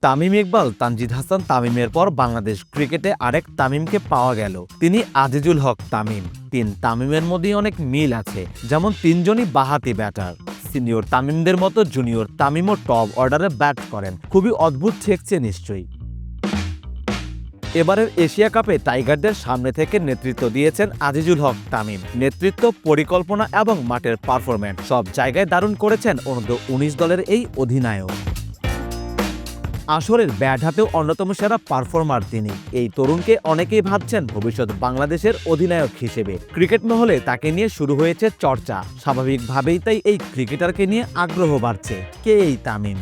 তামিম ইকবাল, তানজিদ হাসান তামিমের পর বাংলাদেশ ক্রিকেটে আরেক তামিমকে পাওয়া গেল। তিনি আজিজুল হক তামিম। তিন তামিমের মধ্যেই অনেক মিল আছে, যেমন তিনজনই বাহাতি ব্যাটার। সিনিয়র তামিমদের মতো জুনিয়র তামিমও টপ অর্ডারে ব্যাট করেন। খুবই অদ্ভুত ঠেকছে নিশ্চয়ই। এবারের এশিয়া কাপে টাইগারদের সামনে থেকে নেতৃত্ব দিয়েছেন আজিজুল হক, তামিম। নেতৃত্ব, পরিকল্পনা এবং মাঠের পারফরম্যান্স। সব জায়গায় দারুণ করেছেন অনূর্ধ্ব উনিশ দলের এই অধিনায়ক। আসরের ব্যাট হাতেও অন্যতম সেরা পারফর্মার তিনি। এই তরুণকে অনেকেই ভাবছেন ভবিষ্যৎ বাংলাদেশের অধিনায়ক হিসেবে। ক্রিকেট মহলে তাকে নিয়ে শুরু হয়েছে চর্চা। স্বাভাবিকভাবেই তাই এই ক্রিকেটারকে নিয়ে আগ্রহ বাড়ছে। কে এই তামিম?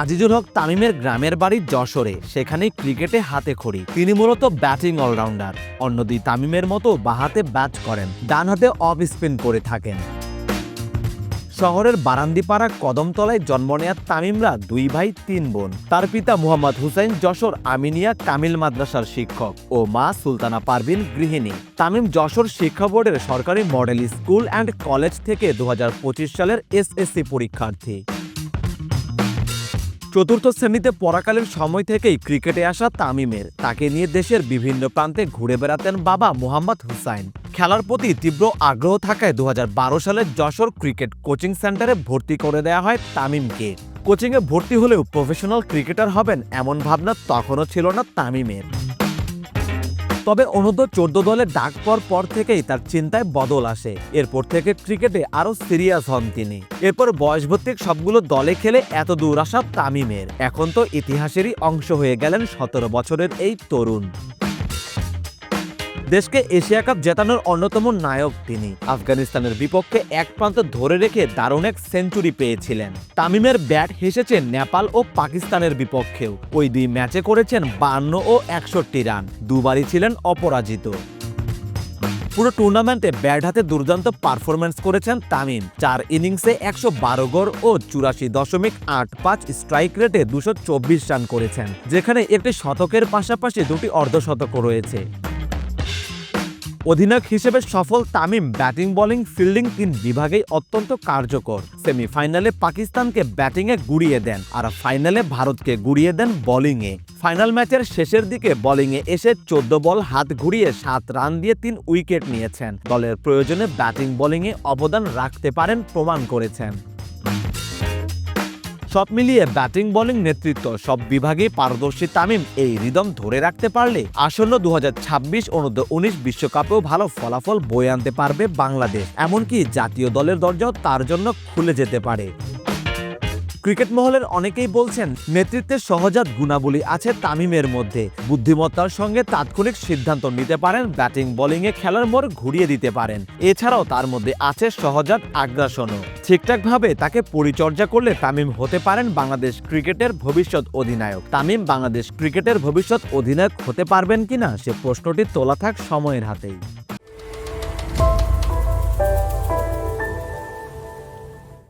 আজিজুল হক তামিমের গ্রামের বাড়ি যশোরে, সেখানেই ক্রিকেটে হাতে খড়ি। তিনি মূলত ব্যাটিং অলরাউন্ডার। অন্যদি তামিমের মতো বাহাতে ব্যাট করেন ডান হাতে অফ স্পিন করে থাকেন। শহরের বারান্দিপাড়া কদমতলায় জন্ম নেয়া তামিমরা দুই ভাই, তিন বোন। তার পিতা মুহাম্মদ হুসাইন যশোর, আমিনিয়া কামিল মাদ্রাসার শিক্ষক ও মা সুলতানা পারভিন গৃহিণী। তামিম যশোর শিক্ষা বোর্ডের সরকারি মডেল স্কুল অ্যান্ড কলেজ থেকে দু হাজার পঁচিশ সালের এসএসসি পরীক্ষার্থী। চতুর্থ শ্রেণীতে পড়াকালীন সময় থেকেই ক্রিকেটে আসা তামিমের। তাকে নিয়ে দেশের বিভিন্ন প্রান্তে ঘুরে বেড়াতেন বাবা মোহাম্মদ হুসাইন। খেলার প্রতি তীব্র আগ্রহ থাকায় দু হাজার বারো সালে যশোর ক্রিকেট কোচিং সেন্টারে ভর্তি করে দেয়া হয় তামিমকে। কোচিংয়ে ভর্তি হলেও প্রফেশনাল ক্রিকেটার হবেন এমন ভাবনা তখনও ছিল না তামিমের। তবে অনূর্ধ্ব চোদ্দ দলে ডাক পর পর থেকেই তার চিন্তায় বদল আসে। এরপর থেকে ক্রিকেটে আরও সিরিয়াস হন তিনি। এরপর বয়স বয়সভিত্তিক সবগুলো দলে খেলে এত দূর আসা তামিমের। এখন তো ইতিহাসেরই অংশ হয়ে গেলেন সতেরো বছরের এই তরুণ। দেশকে এশিয়া কাপ জেতানোর অন্যতম নায়ক তিনি। আফগানিস্তানের বিপক্ষে এক প্রান্ত ধরে রেখে দারুণ এক সেঞ্চুরি পেয়েছিলেন। তামিমের ব্যাট হেসেছে নেপাল ও পাকিস্তানের বিপক্ষেও। ওই দুই ম্যাচে করেছেন বান্ন ও একষট্টি রান। দুবারই ছিলেন অপরাজিত। পুরো টুর্নামেন্টে ব্যাট হাতে দুর্দান্ত পারফরমেন্স করেছেন তামিম। চার ইনিংসে একশো বারো গড় ও চুরাশি দশমিক আট পাঁচ স্ট্রাইক রেটে দুশো চব্বিশ রান করেছেন, যেখানে একটি শতকের পাশাপাশি দুটি অর্ধশতক রয়েছে। অধিনায়ক হিসেবে সফল তামিম ব্যাটিং, বোলিং, ফিল্ডিং তিন বিভাগেই অত্যন্ত কার্যকর। সেমিফাইনালে পাকিস্তানকে ব্যাটিংয়ে গুড়িয়ে দেন আর ফাইনালে ভারতকে গুড়িয়ে দেন বোলিংয়ে। ফাইনাল ম্যাচের শেষের দিকে বোলিংয়ে এসে চোদ্দ বল, হাত ঘুরিয়ে সাত রান দিয়ে তিন উইকেট নিয়েছেন। দলের প্রয়োজনে ব্যাটিং, বোলিংয়ে অবদান রাখতে পারেন প্রমাণ করেছেন। সব মিলিয়ে ব্যাটিং, বোলিং নেতৃত্ব সব বিভাগে পারদর্শী তামিম এই রিদম ধরে রাখতে পারলে আসন্ন দু হাজার ছাব্বিশ অনূর্ধ্ব উনিশ বিশ্বকাপেও ভালো ফলাফল বয়ে আনতে পারবে বাংলাদেশ। এমনকি জাতীয় দলের দরজাও তার জন্য খুলে যেতে পারে। ক্রিকেট মহলের অনেকেই বলছেন, নেতৃত্বের সহজাত গুণাবলী আছে তামিমের মধ্যে। বুদ্ধিমত্তার সঙ্গে তাৎক্ষণিক সিদ্ধান্ত নিতে পারেন, ব্যাটিং, বোলিংয়ে খেলার মোড় ঘুরিয়ে দিতে পারেন। এছাড়াও তার মধ্যে আছে সহজাত আগ্রাসনও। ঠিকঠাকভাবে তাকে পরিচর্যা করলে তামিম হতে পারেন বাংলাদেশ ক্রিকেটের ভবিষ্যৎ অধিনায়ক। তামিম বাংলাদেশ ক্রিকেটের ভবিষ্যৎ অধিনায়ক হতে পারবেন কিনা, সে প্রশ্নটি তোলা থাক সময়ের হাতেই।